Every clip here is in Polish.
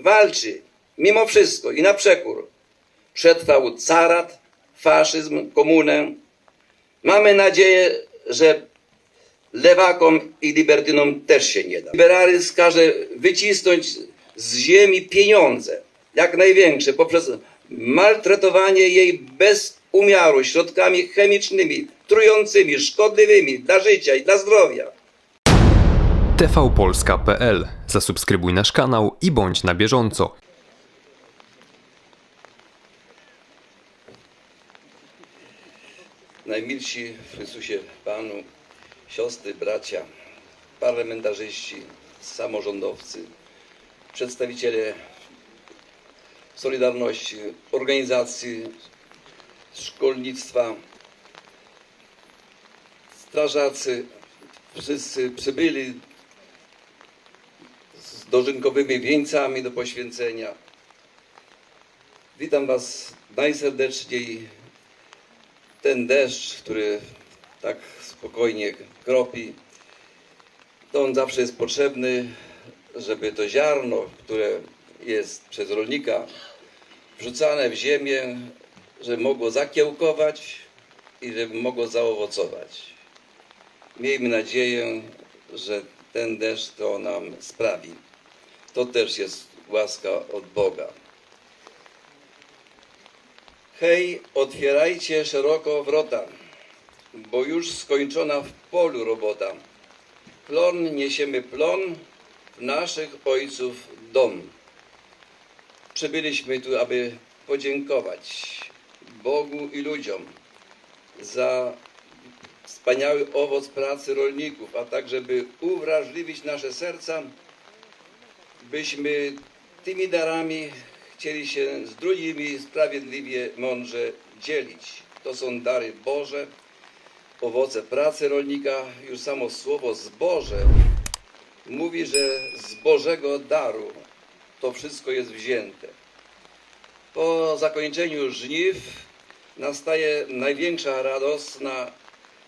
walczy mimo wszystko i na przekór. Przetrwał carat, faszyzm, komunę. Mamy nadzieję, że lewakom i libertynom też się nie da. Liberalizm każe wycisnąć z ziemi pieniądze, jak największe, poprzez maltretowanie jej bez umiaru środkami chemicznymi, trującymi, szkodliwymi dla życia i dla zdrowia. tvpolska.pl. Zasubskrybuj nasz kanał i bądź na bieżąco. Najmilsi w Chrystusie Panu, siostry, bracia, parlamentarzyści, samorządowcy, przedstawiciele Solidarności, organizacji szkolnictwa, strażacy, wszyscy przybyli dożynkowymi wieńcami do poświęcenia. Witam Was najserdeczniej ten deszcz, który tak spokojnie kropi, to on zawsze jest potrzebny, żeby to ziarno, które jest przez rolnika wrzucane w ziemię, żeby mogło zakiełkować i żeby mogło zaowocować. Miejmy nadzieję, że ten deszcz to nam sprawi. To też jest łaska od Boga. Hej, otwierajcie szeroko wrota, bo już skończona w polu robota. Plon niesiemy plon w naszych ojców dom. Przybyliśmy tu, aby podziękować Bogu i ludziom za wspaniały owoc pracy rolników, a także by uwrażliwić nasze serca, byśmy tymi darami chcieli się z drugimi sprawiedliwie, mądrze dzielić. To są dary Boże, owoce pracy rolnika. Już samo słowo zboże mówi, że z Bożego daru to wszystko jest wzięte. Po zakończeniu żniw nastaje największa radosna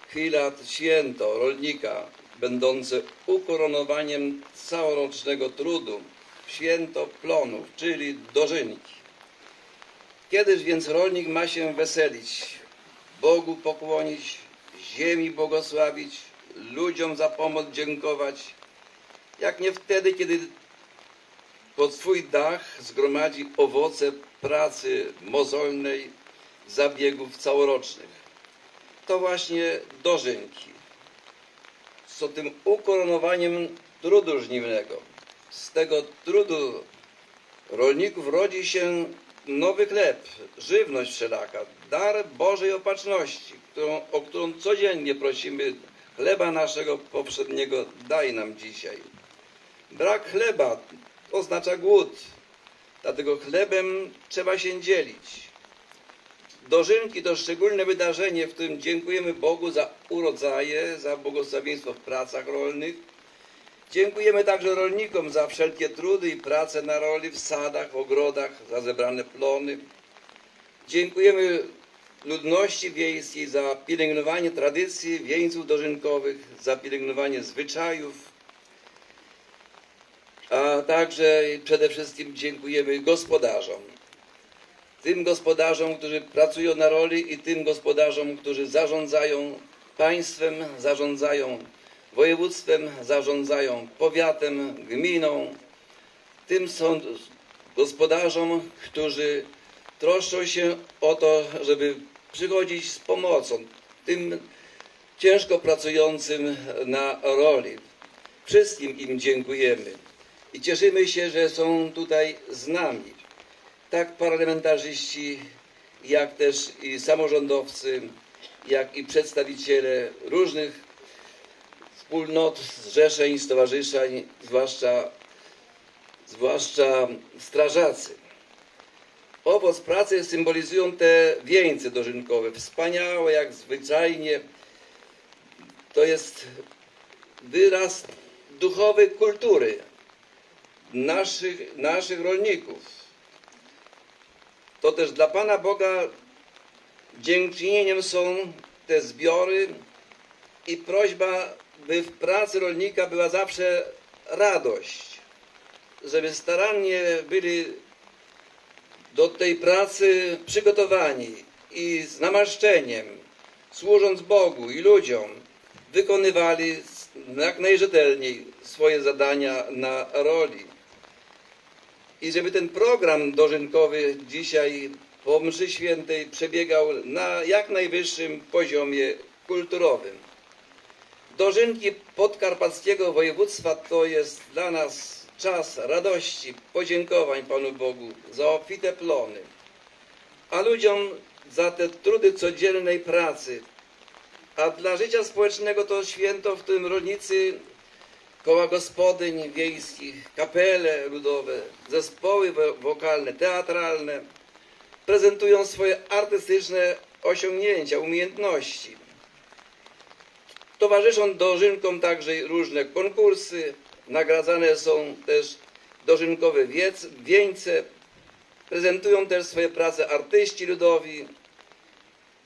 chwila, święto rolnika, będące ukoronowaniem całorocznego trudu, święto plonów, czyli dożynki. Kiedyż więc rolnik ma się weselić, Bogu pokłonić, ziemi błogosławić, ludziom za pomoc dziękować, jak nie wtedy, kiedy pod swój dach zgromadzi owoce pracy mozolnej, zabiegów całorocznych. To właśnie dożynki są tym ukoronowaniem trudu żniwnego. Z tego trudu rolników rodzi się nowy chleb, żywność wszelaka, dar Bożej opatrzności, którą, o którą codziennie prosimy. Chleba naszego poprzedniego daj nam dzisiaj. Brak chleba oznacza głód, dlatego chlebem trzeba się dzielić. Dożynki to szczególne wydarzenie, w którym dziękujemy Bogu za urodzaje, za błogosławieństwo w pracach rolnych. Dziękujemy także rolnikom za wszelkie trudy i prace na roli w sadach, ogrodach, za zebrane plony. Dziękujemy ludności wiejskiej za pielęgnowanie tradycji wieńców dożynkowych, za pielęgnowanie zwyczajów, a także przede wszystkim dziękujemy gospodarzom. Tym gospodarzom, którzy pracują na roli i tym gospodarzom, którzy zarządzają państwem, zarządzają województwem, zarządzają powiatem, gminą. Tym są gospodarzom, którzy troszczą się o to, żeby przychodzić z pomocą tym ciężko pracującym na roli. Wszystkim im dziękujemy i cieszymy się, że są tutaj z nami. Tak parlamentarzyści, jak też i samorządowcy, jak i przedstawiciele różnych wspólnot, zrzeszeń, stowarzyszeń, zwłaszcza, zwłaszcza strażacy. Owoc pracy symbolizują te wieńce dożynkowe, wspaniałe jak zwyczajnie. To jest wyraz duchowej kultury naszych, naszych rolników. To też dla Pana Boga dziękczynieniem są te zbiory i prośba, by w pracy rolnika była zawsze radość. żeby starannie byli do tej pracy przygotowani i z namaszczeniem, służąc Bogu i ludziom, wykonywali jak najrzetelniej swoje zadania na roli. I żeby ten program dożynkowy dzisiaj po mszy świętej przebiegał na jak najwyższym poziomie kulturowym. Dożynki podkarpackiego województwa to jest dla nas czas radości, podziękowań Panu Bogu za obfite plony, a ludziom za te trudy codziennej pracy. A dla życia społecznego to święto, w którym rolnicy, koła gospodyń wiejskich, kapele ludowe, zespoły wo- wokalne, teatralne prezentują swoje artystyczne osiągnięcia, umiejętności. Towarzyszą dożynkom także różne konkursy, nagradzane są też dożynkowe wiec, wieńce, prezentują też swoje prace artyści ludowi,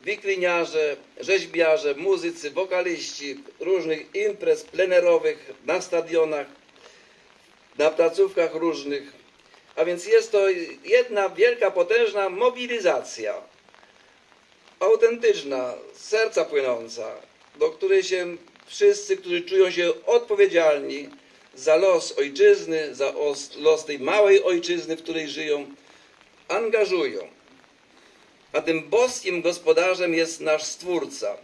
wikliniarze, rzeźbiarze, muzycy, wokaliści różnych imprez plenerowych na stadionach, na placówkach różnych. A więc jest to jedna wielka, potężna mobilizacja, autentyczna, serca płynąca, do której się wszyscy, którzy czują się odpowiedzialni za los ojczyzny, za os- los tej małej ojczyzny, w której żyją, angażują. A tym boskim gospodarzem jest nasz Stwórca.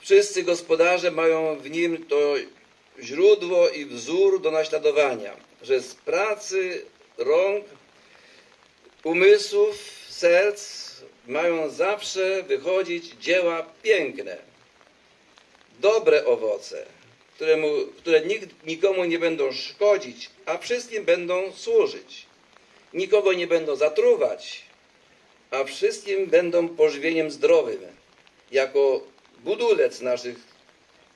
Wszyscy gospodarze mają w nim to źródło i wzór do naśladowania, że z pracy rąk, umysłów, serc mają zawsze wychodzić dzieła piękne, dobre owoce, któremu, które nikt, nikomu nie będą szkodzić, a wszystkim będą służyć. Nikogo nie będą zatruwać, a wszystkim będą pożywieniem zdrowym, jako budulec naszych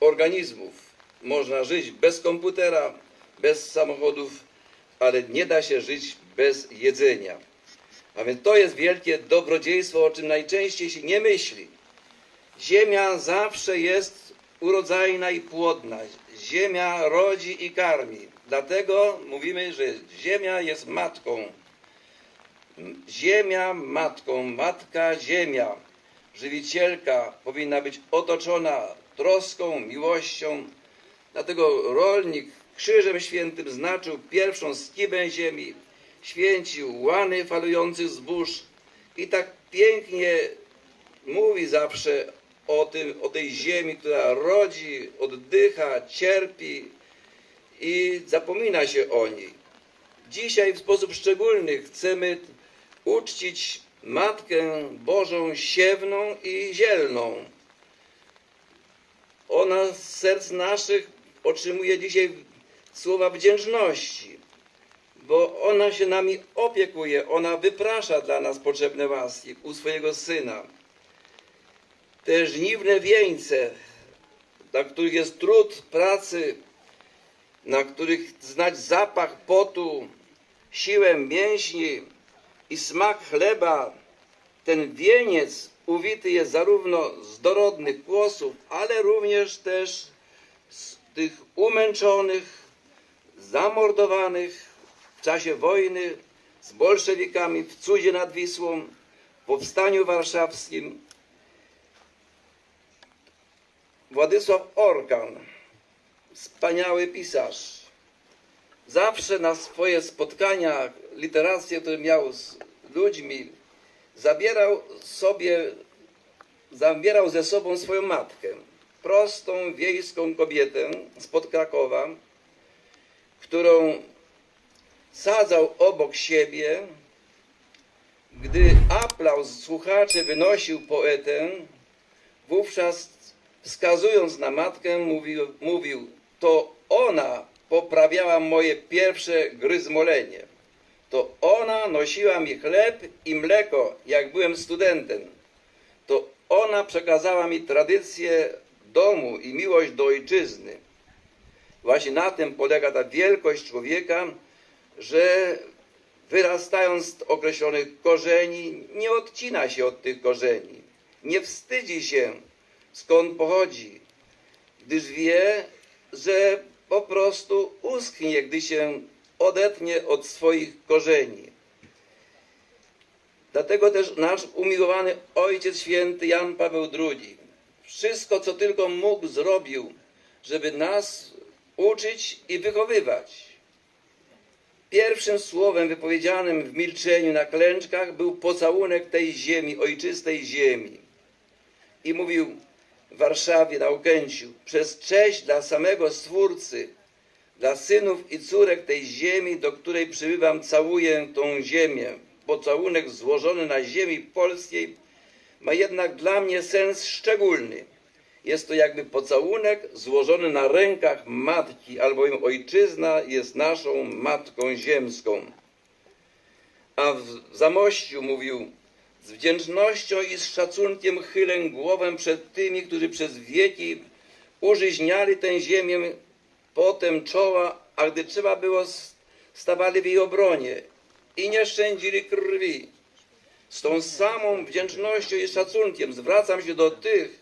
organizmów. Można żyć bez komputera, bez samochodów, ale nie da się żyć bez jedzenia. A więc to jest wielkie dobrodziejstwo, o czym najczęściej się nie myśli. Ziemia zawsze jest urodzajna i płodna. Ziemia rodzi i karmi. Dlatego mówimy, że ziemia jest matką. Ziemia matką, matka ziemia, żywicielka powinna być otoczona troską, miłością. Dlatego rolnik krzyżem świętym znaczył pierwszą skibę ziemi, święcił łany falujących zbóż i tak pięknie mówi zawsze o, tym, o tej ziemi, która rodzi, oddycha, cierpi i zapomina się o niej. Dzisiaj w sposób szczególny chcemy uczcić Matkę Bożą siewną i zielną. Ona z serc naszych otrzymuje dzisiaj słowa wdzięczności, bo ona się nami opiekuje, ona wyprasza dla nas potrzebne łaski u swojego Syna. Te żniwne wieńce, dla których jest trud pracy, na których znać zapach potu, siłę mięśni i smak chleba, ten wieniec uwity jest zarówno z dorodnych kłosów, ale również też z tych umęczonych, zamordowanych w czasie wojny z bolszewikami w cudzie nad Wisłą, w powstaniu warszawskim. Władysław Orkan, wspaniały pisarz, zawsze na swoje spotkania literackie, które miał z ludźmi, zabierał sobie, zabierał ze sobą swoją matkę, prostą wiejską kobietę spod Krakowa, którą sadzał obok siebie, gdy aplauz słuchaczy wynosił poetę, wówczas wskazując na matkę mówił, mówił to ona poprawiała moje pierwsze gryzmolenie. To ona nosiła mi chleb i mleko, jak byłem studentem. To ona przekazała mi tradycję domu i miłość do ojczyzny. Właśnie na tym polega ta wielkość człowieka, że wyrastając z określonych korzeni, nie odcina się od tych korzeni. Nie wstydzi się, skąd pochodzi, gdyż wie, że po prostu uschnie, gdy się odetnie od swoich korzeni. Dlatego też nasz umiłowany Ojciec Święty Jan Paweł II wszystko, co tylko mógł, zrobił, żeby nas uczyć i wychowywać. Pierwszym słowem wypowiedzianym w milczeniu na klęczkach był pocałunek tej ziemi, ojczystej ziemi. I mówił w Warszawie, na Okęciu, przez cześć dla samego Stwórcy, dla synów i córek tej ziemi, do której przybywam, całuję tą ziemię. Pocałunek złożony na ziemi polskiej ma jednak dla mnie sens szczególny. Jest to jakby pocałunek złożony na rękach matki, albowiem ojczyzna jest naszą matką ziemską. A w Zamościu mówił, z wdzięcznością i z szacunkiem chylę głowę przed tymi, którzy przez wieki użyźniali tę ziemię, potem czoła, a gdy trzeba było, stawali w jej obronie i nie szczędzili krwi. Z tą samą wdzięcznością i szacunkiem zwracam się do tych,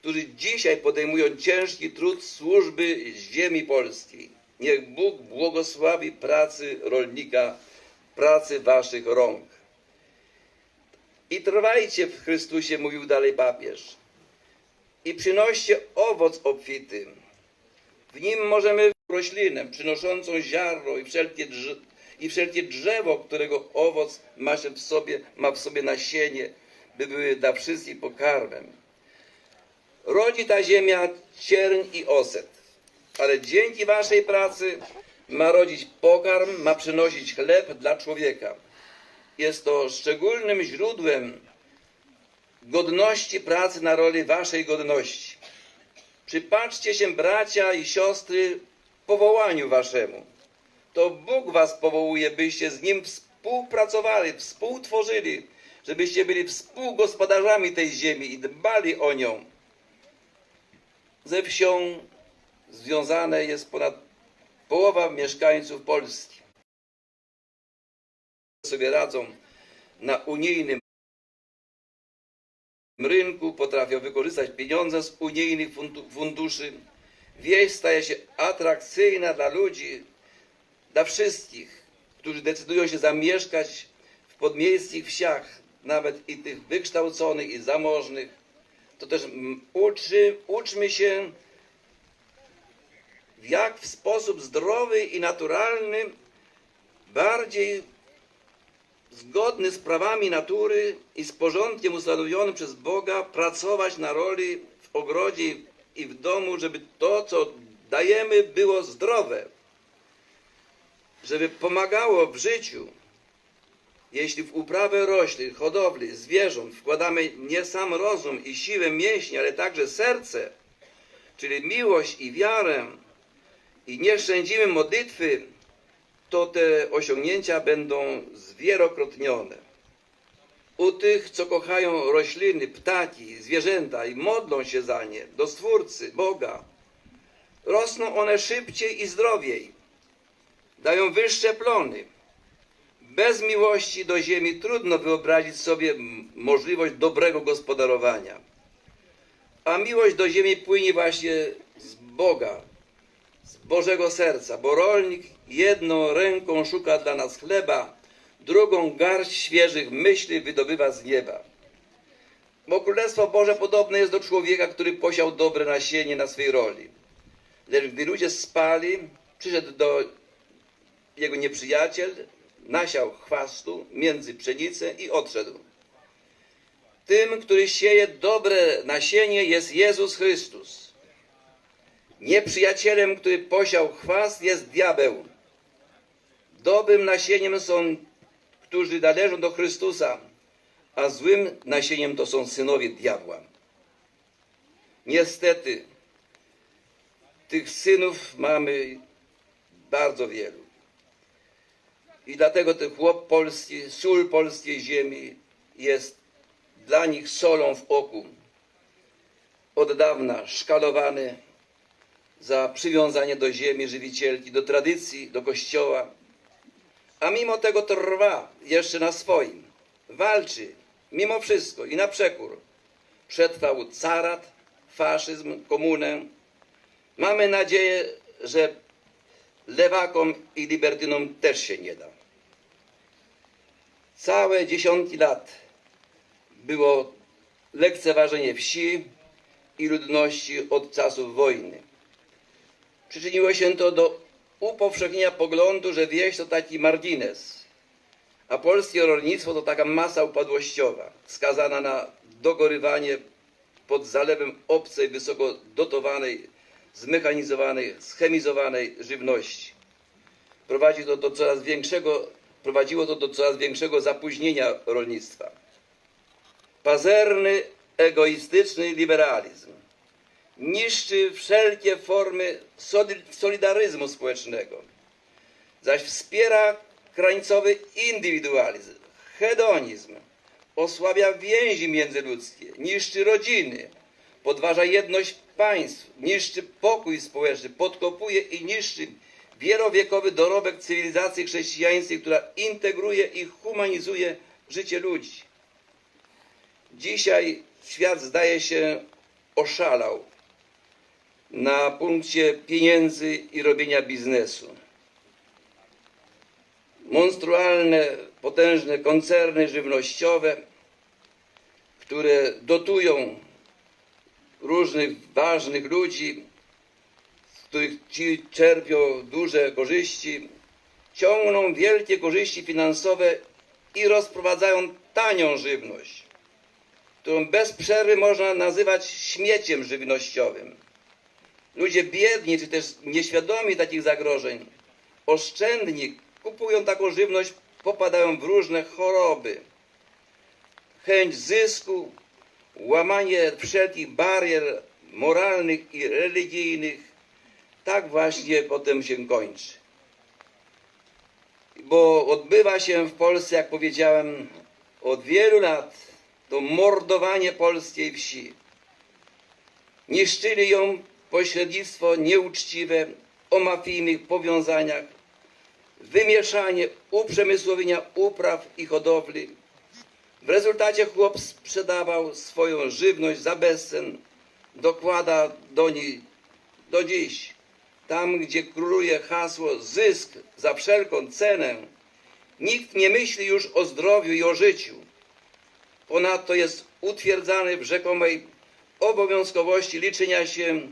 którzy dzisiaj podejmują ciężki trud służby ziemi polskiej. Niech Bóg błogosławi pracy rolnika, pracy waszych rąk. I trwajcie w Chrystusie, mówił dalej papież. I przynoście owoc obfity. W nim możemy roślinę przynoszącą ziarno i wszelkie, i wszelkie drzewo, którego owoc ma, w sobie, ma w sobie nasienie, by były dla wszystkich pokarmem. Rodzi ta ziemia cierń i oset, ale dzięki waszej pracy ma rodzić pokarm, ma przynosić chleb dla człowieka. Jest to szczególnym źródłem godności pracy na roli waszej godności. Przypatrzcie się, bracia i siostry, powołaniu waszemu. To Bóg was powołuje, byście z Nim współpracowali, współtworzyli, żebyście byli współgospodarzami tej ziemi i dbali o nią. Ze wsią związane jest ponad połowa mieszkańców Polski. Sobie radzą na unijnym rynku, potrafią wykorzystać pieniądze z unijnych fundu- funduszy. Wieś staje się atrakcyjna dla ludzi, dla wszystkich, którzy decydują się zamieszkać w podmiejskich wsiach, nawet i tych wykształconych i zamożnych. To też mm, uczy, uczmy się, w jak w sposób zdrowy i naturalny, bardziej zgodny z prawami natury i z porządkiem ustanowionym przez Boga, pracować na roli w ogrodzie i w domu, żeby to, co dajemy, było zdrowe, żeby pomagało w życiu. Jeśli w uprawę roślin, hodowli, zwierząt wkładamy nie sam rozum i siłę mięśni, ale także serce, czyli miłość i wiarę, i nie szczędzimy modlitwy, to te osiągnięcia będą zwielokrotnione. U tych, co kochają rośliny, ptaki, zwierzęta i modlą się za nie, do Stwórcy, Boga, rosną one szybciej i zdrowiej, dają wyższe plony. Bez miłości do ziemi trudno wyobrazić sobie możliwość dobrego gospodarowania. A miłość do ziemi płynie właśnie z Boga, z Bożego serca, bo rolnik jedną ręką szuka dla nas chleba, drugą garść świeżych myśli wydobywa z nieba. Bo Królestwo Boże podobne jest do człowieka, który posiał dobre nasienie na swej roli. Lecz gdy ludzie spali, przyszedł do jego nieprzyjaciel, nasiał chwastu między pszenicę i odszedł. Tym, który sieje dobre nasienie jest Jezus Chrystus. Nieprzyjacielem, który posiał chwast, jest diabeł. Dobrym nasieniem są, którzy należą do Chrystusa, a złym nasieniem to są synowie diabła. Niestety, tych synów mamy bardzo wielu. I dlatego ten chłop polski, sól polskiej ziemi jest dla nich solą w oku. Od dawna szkalowany za przywiązanie do ziemi żywicielki, do tradycji, do kościoła. A mimo tego trwa jeszcze na swoim. Walczy mimo wszystko i na przekór. Przetrwał carat, faszyzm, komunę. Mamy nadzieję, że lewakom i libertynom też się nie da. Całe dziesiątki lat było lekceważenie wsi i ludności od czasów wojny. Przyczyniło się to do upowszechnienia poglądu, że wieś to taki margines, a polskie rolnictwo to taka masa upadłościowa, skazana na dogorywanie pod zalewem obcej, wysoko dotowanej, zmechanizowanej, schemizowanej żywności. Prowadzi to do coraz większego, prowadziło to do coraz większego zapóźnienia rolnictwa. Pazerny, egoistyczny liberalizm niszczy wszelkie formy soli- solidaryzmu społecznego, zaś wspiera krańcowy indywidualizm, hedonizm, osłabia więzi międzyludzkie, niszczy rodziny, podważa jedność państw, niszczy pokój społeczny, podkopuje i niszczy wielowiekowy dorobek cywilizacji chrześcijańskiej, która integruje i humanizuje życie ludzi. Dzisiaj świat zdaje się oszalał na punkcie pieniędzy i robienia biznesu. Monstrualne, potężne koncerny żywnościowe, które dotują różnych ważnych ludzi, z których ci czerpią duże korzyści, ciągną wielkie korzyści finansowe i rozprowadzają tanią żywność, którą bez przerwy można nazywać śmieciem żywnościowym. Ludzie biedni, czy też nieświadomi takich zagrożeń, oszczędni, kupują taką żywność, popadają w różne choroby. Chęć zysku, łamanie wszelkich barier moralnych i religijnych, tak właśnie potem się kończy. Bo odbywa się w Polsce, jak powiedziałem, od wielu lat to mordowanie polskiej wsi. Niszczyli ją pośrednictwo nieuczciwe o mafijnych powiązaniach, wymieszanie uprzemysłowienia upraw i hodowli. W rezultacie chłop sprzedawał swoją żywność za bezcen, dokłada do niej do dziś. Tam, gdzie króluje hasło zysk za wszelką cenę, nikt nie myśli już o zdrowiu i o życiu. Ponadto jest utwierdzany w rzekomej obowiązkowości liczenia się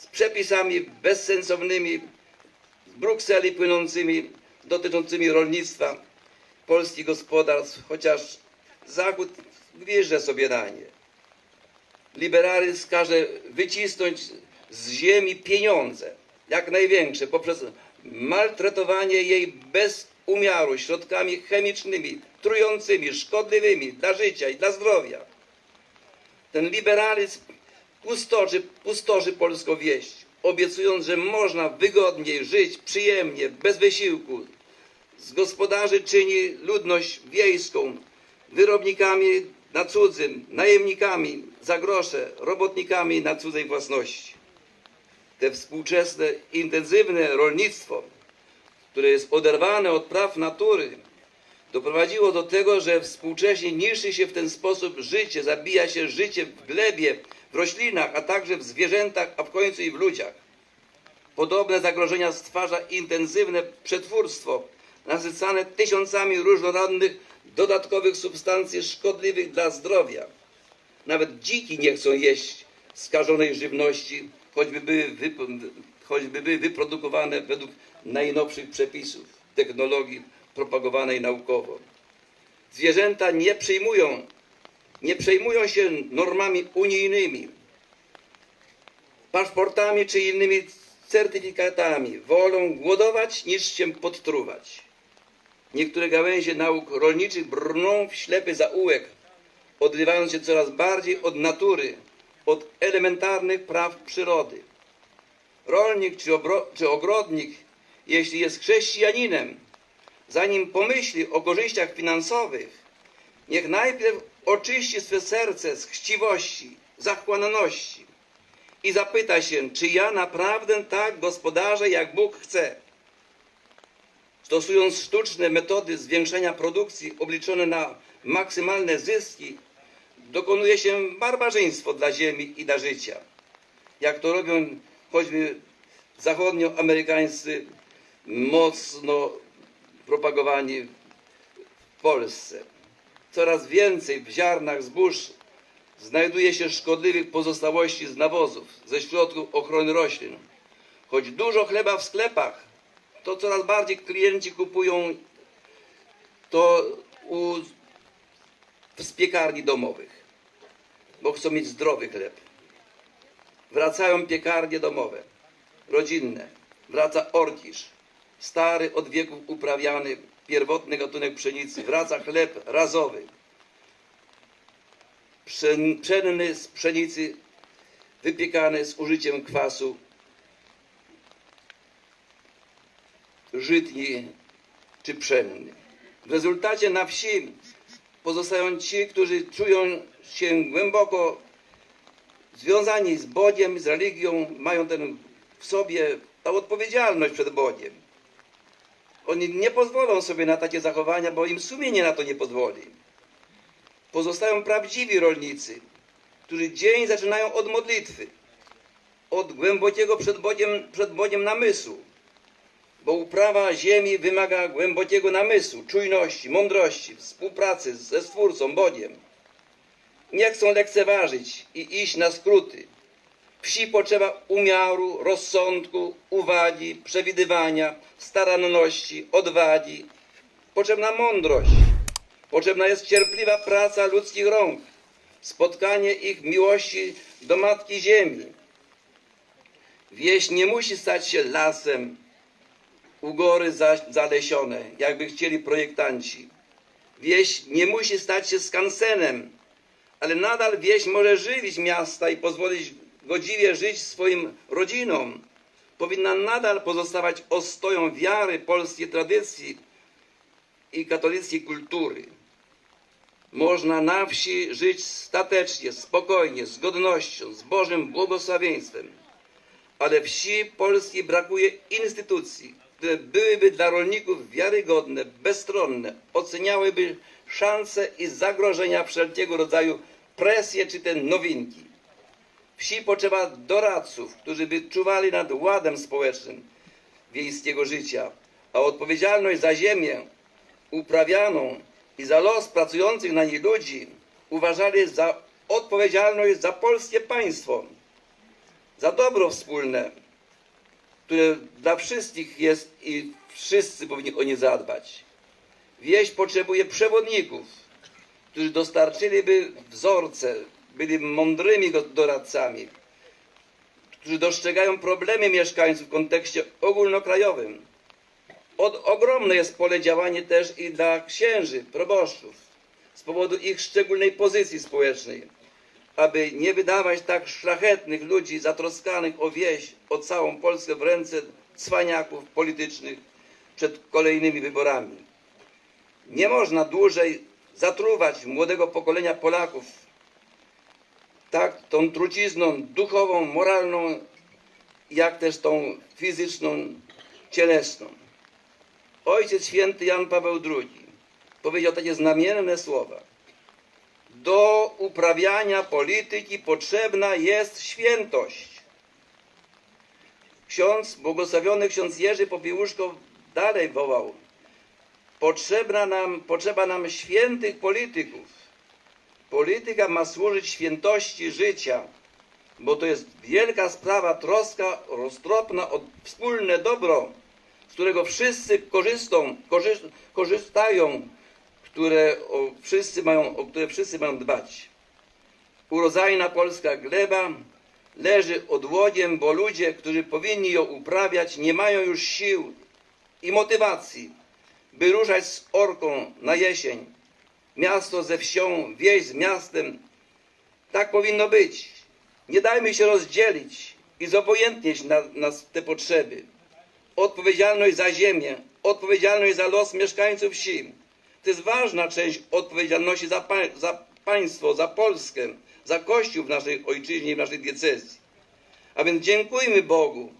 z przepisami bezsensownymi z Brukseli płynącymi dotyczącymi rolnictwa polskich gospodarstw, chociaż Zachód gwieźdże sobie na nie. Liberalizm każe wycisnąć z ziemi pieniądze, jak największe, poprzez maltretowanie jej bez umiaru środkami chemicznymi, trującymi, szkodliwymi dla życia i dla zdrowia. Ten liberalizm pustoszy polską wieś, obiecując, że można wygodniej żyć, przyjemnie, bez wysiłku. Z gospodarzy czyni ludność wiejską, wyrobnikami na cudzym, najemnikami za grosze, robotnikami na cudzej własności. Te współczesne, intensywne rolnictwo, które jest oderwane od praw natury, doprowadziło do tego, że współcześnie niszczy się w ten sposób życie, zabija się życie w glebie, w roślinach, a także w zwierzętach, a w końcu i w ludziach. Podobne zagrożenia stwarza intensywne przetwórstwo, nasycane tysiącami różnorodnych dodatkowych substancji szkodliwych dla zdrowia. Nawet dziki nie chcą jeść skażonej żywności, choćby były, choćby były wyprodukowane według najnowszych przepisów technologii propagowanej naukowo. Zwierzęta nie przyjmują, nie przejmują się normami unijnymi, paszportami czy innymi certyfikatami. Wolą głodować niż się podtruwać. Niektóre gałęzie nauk rolniczych brną w ślepy zaułek, odrywając się coraz bardziej od natury, od elementarnych praw przyrody. Rolnik czy, czy ogrodnik, jeśli jest chrześcijaninem, zanim pomyśli o korzyściach finansowych, niech najpierw oczyści swe serce z chciwości, zachłanności i zapyta się, czy ja naprawdę tak gospodarzę, jak Bóg chce. Stosując sztuczne metody zwiększenia produkcji obliczone na maksymalne zyski, dokonuje się barbarzyństwo dla ziemi i dla życia. Jak to robią choćby zachodnioamerykańscy mocno propagowani w Polsce. Coraz więcej w ziarnach zbóż znajduje się szkodliwych pozostałości z nawozów, ze środków ochrony roślin. Choć dużo chleba w sklepach, to coraz bardziej klienci kupują to u, z piekarni domowych, bo chcą mieć zdrowy chleb. Wracają piekarnie domowe, rodzinne. Wraca orkisz, stary od wieków uprawiany pierwotny gatunek pszenicy. Wraca chleb razowy, pszen- pszenny z pszenicy, wypiekany z użyciem kwasu żytni czy pszenny. W rezultacie na wsi pozostają ci, którzy czują się głęboko związani z Bogiem, z religią, mają ten w sobie tą odpowiedzialność przed Bogiem. Oni nie pozwolą sobie na takie zachowania, bo im sumienie na to nie pozwoli. Pozostają prawdziwi rolnicy, którzy dzień zaczynają od modlitwy, od głębokiego przed Bogiem, przed Bogiem namysłu, bo uprawa ziemi wymaga głębokiego namysłu, czujności, mądrości, współpracy ze Stwórcą, Bogiem. Nie chcą lekceważyć i iść na skróty. Wsi potrzeba umiaru, rozsądku, uwagi, przewidywania, staranności, odwagi. Potrzebna mądrość. Potrzebna jest cierpliwa praca ludzkich rąk, spotkanie ich miłości do Matki Ziemi. Wieś nie musi stać się lasem, ugory za, zalesione, jakby chcieli projektanci. Wieś nie musi stać się skansenem, ale nadal wieś może żywić miasta i pozwolić godziwie żyć swoim rodzinom. Powinna nadal pozostawać ostoją wiary, polskiej tradycji i katolickiej kultury. Można na wsi żyć statecznie, spokojnie, z godnością, z Bożym błogosławieństwem. Ale wsi polskiej brakuje instytucji, które byłyby dla rolników wiarygodne, bezstronne, oceniałyby szanse i zagrożenia wszelkiego rodzaju presje czy te nowinki. Wsi potrzeba doradców, którzy by czuwali nad ładem społecznym wiejskiego życia, a odpowiedzialność za ziemię uprawianą i za los pracujących na niej ludzi uważali za odpowiedzialność za polskie państwo, za dobro wspólne, które dla wszystkich jest i wszyscy powinni o nie zadbać. Wieś potrzebuje przewodników, którzy dostarczyliby wzorce, byli mądrymi doradcami, którzy dostrzegają problemy mieszkańców w kontekście ogólnokrajowym. Od, ogromne jest pole działania też i dla księży, proboszczów, z powodu ich szczególnej pozycji społecznej, aby nie wydawać tak szlachetnych ludzi zatroskanych o wieś, o całą Polskę w ręce cwaniaków politycznych przed kolejnymi wyborami. Nie można dłużej zatruwać młodego pokolenia Polaków tak tą trucizną duchową, moralną, jak też tą fizyczną, cielesną. Ojciec święty Jan Paweł II powiedział takie znamienne słowa. Do uprawiania polityki potrzebna jest świętość. Ksiądz, błogosławiony ksiądz Jerzy Popiełuszko dalej wołał. Potrzebna nam, potrzeba nam świętych polityków. Polityka ma służyć świętości życia, bo to jest wielka sprawa, troska roztropna o wspólne dobro, z którego wszyscy korzystą, korzy, korzystają, które o, wszyscy mają, o które wszyscy mają dbać. Urodzajna polska gleba leży odłodiem, bo ludzie, którzy powinni ją uprawiać, nie mają już sił i motywacji, by ruszać z orką na jesień. Miasto ze wsią, wieś z miastem. Tak powinno być. Nie dajmy się rozdzielić i zobojętnieć na, na te potrzeby. Odpowiedzialność za ziemię, odpowiedzialność za los mieszkańców wsi. To jest ważna część odpowiedzialności za, pa, za państwo, za Polskę, za Kościół w naszej ojczyźnie i w naszej diecezji. A więc dziękujmy Bogu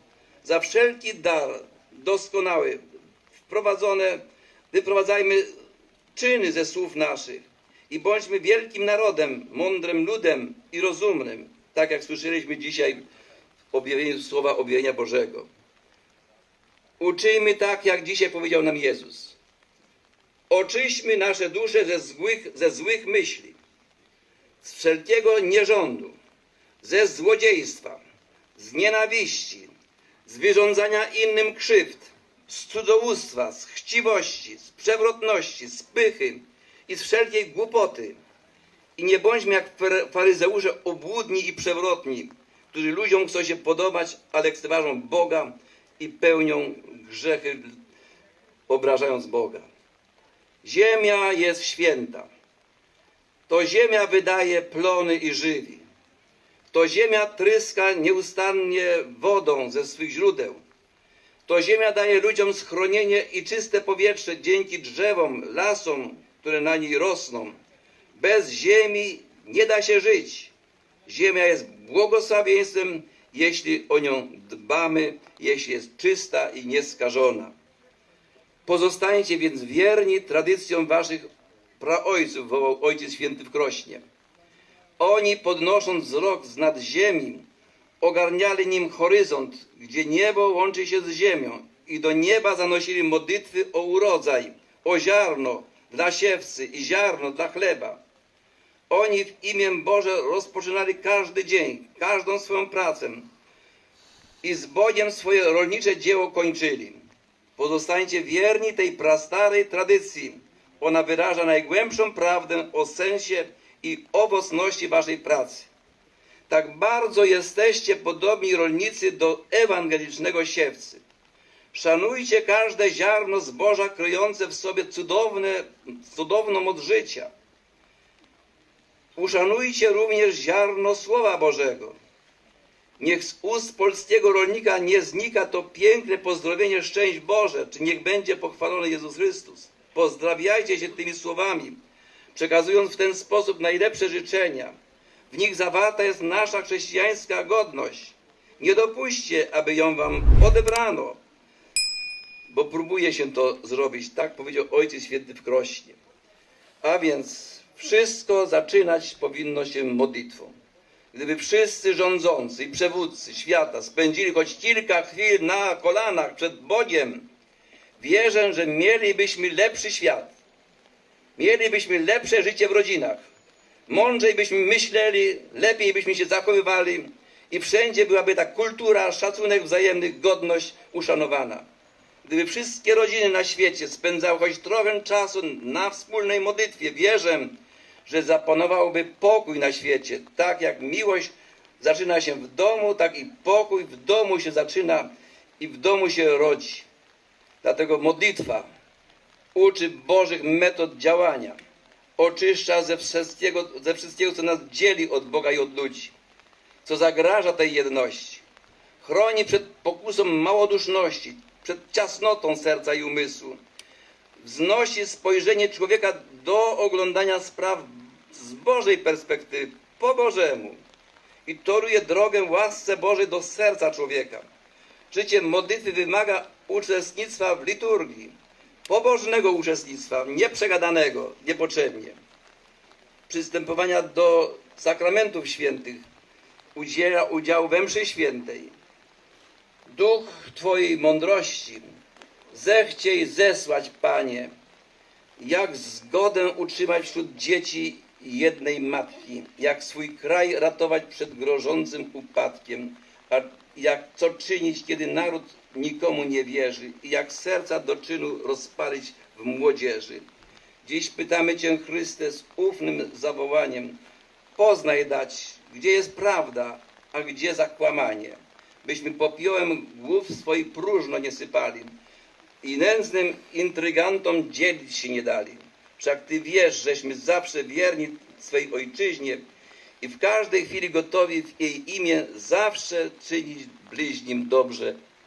za wszelki dar doskonały, wprowadzone, wyprowadzajmy czyny ze słów naszych i bądźmy wielkim narodem, mądrym ludem i rozumnym, tak jak słyszeliśmy dzisiaj w objawieniu słowa objawienia Bożego. Uczyjmy tak, jak dzisiaj powiedział nam Jezus. Oczyśćmy nasze dusze ze złych, ze złych myśli, z wszelkiego nierządu, ze złodziejstwa, z nienawiści, z wyrządzania innym krzywd, z cudzołóstwa, z chciwości, z przewrotności, z pychy i z wszelkiej głupoty. I nie bądźmy jak far- faryzeusze obłudni i przewrotni, którzy ludziom chcą się podobać, ale lekceważą Boga i pełnią grzechy, obrażając Boga. Ziemia jest święta. To ziemia wydaje plony i żywi. To ziemia tryska nieustannie wodą ze swych źródeł. To ziemia daje ludziom schronienie i czyste powietrze dzięki drzewom, lasom, które na niej rosną. Bez ziemi nie da się żyć. Ziemia jest błogosławieństwem, jeśli o nią dbamy, jeśli jest czysta i nieskażona. Pozostańcie więc wierni tradycjom waszych praojców, wołał Ojciec Święty w Krośnie. Oni podnosząc wzrok z nad ziemi, ogarniali nim horyzont, gdzie niebo łączy się z ziemią i do nieba zanosili modlitwy o urodzaj, o ziarno dla siewcy i ziarno dla chleba. Oni w imię Boże rozpoczynali każdy dzień, każdą swoją pracę i z Bogiem swoje rolnicze dzieło kończyli. Pozostańcie wierni tej prastarej tradycji. Ona wyraża najgłębszą prawdę o sensie i owocności waszej pracy. Tak bardzo jesteście podobni rolnicy do ewangelicznego siewcy. Szanujcie każde ziarno zboża kryjące w sobie cudowne, cudowną moc życia. Uszanujcie również ziarno Słowa Bożego. Niech z ust polskiego rolnika nie znika to piękne pozdrowienie szczęść Boże, czy niech będzie pochwalony Jezus Chrystus. Pozdrawiajcie się tymi słowami, przekazując w ten sposób najlepsze życzenia. W nich zawarta jest nasza chrześcijańska godność. Nie dopuśćcie, aby ją wam odebrano, bo próbuje się to zrobić. Tak powiedział Ojciec Święty w Krośnie. A więc wszystko zaczynać powinno się modlitwą. Gdyby wszyscy rządzący i przewódcy świata spędzili choć kilka chwil na kolanach przed Bogiem, wierzę, że mielibyśmy lepszy świat. Mielibyśmy lepsze życie w rodzinach. Mądrzej byśmy myśleli, lepiej byśmy się zachowywali i wszędzie byłaby ta kultura, szacunek wzajemny, godność uszanowana. Gdyby wszystkie rodziny na świecie spędzały choć trochę czasu na wspólnej modlitwie, wierzę, że zapanowałby pokój na świecie. Tak jak miłość zaczyna się w domu, tak i pokój w domu się zaczyna i w domu się rodzi. Dlatego modlitwa uczy Bożych metod działania, oczyszcza ze wszystkiego, ze wszystkiego, co nas dzieli od Boga i od ludzi, co zagraża tej jedności, chroni przed pokusą małoduszności, przed ciasnotą serca i umysłu, wznosi spojrzenie człowieka do oglądania spraw z Bożej perspektywy, po Bożemu. I toruje drogę łasce Bożej do serca człowieka. Życie modlitwy wymaga uczestnictwa w liturgii, pobożnego uczestnictwa, nieprzegadanego, niepotrzebnie. Przystępowania do sakramentów świętych, udziela udziału we mszy świętej. Duch Twojej mądrości zechciej zesłać, Panie, jak zgodę utrzymać wśród dzieci jednej matki, jak swój kraj ratować przed grożącym upadkiem, a jak co czynić, kiedy naród nikomu nie wierzy i jak serca do czynu rozpalić w młodzieży. Dziś pytamy Cię, Chryste, z ufnym zawołaniem, poznaj dać, gdzie jest prawda, a gdzie zakłamanie, byśmy popiołem głów swoich próżno nie sypali, i nędznym intrygantom dzielić się nie dali. Wszak Ty wiesz, żeśmy zawsze wierni swej ojczyźnie i w każdej chwili gotowi w jej imię zawsze czynić bliźnim dobrze.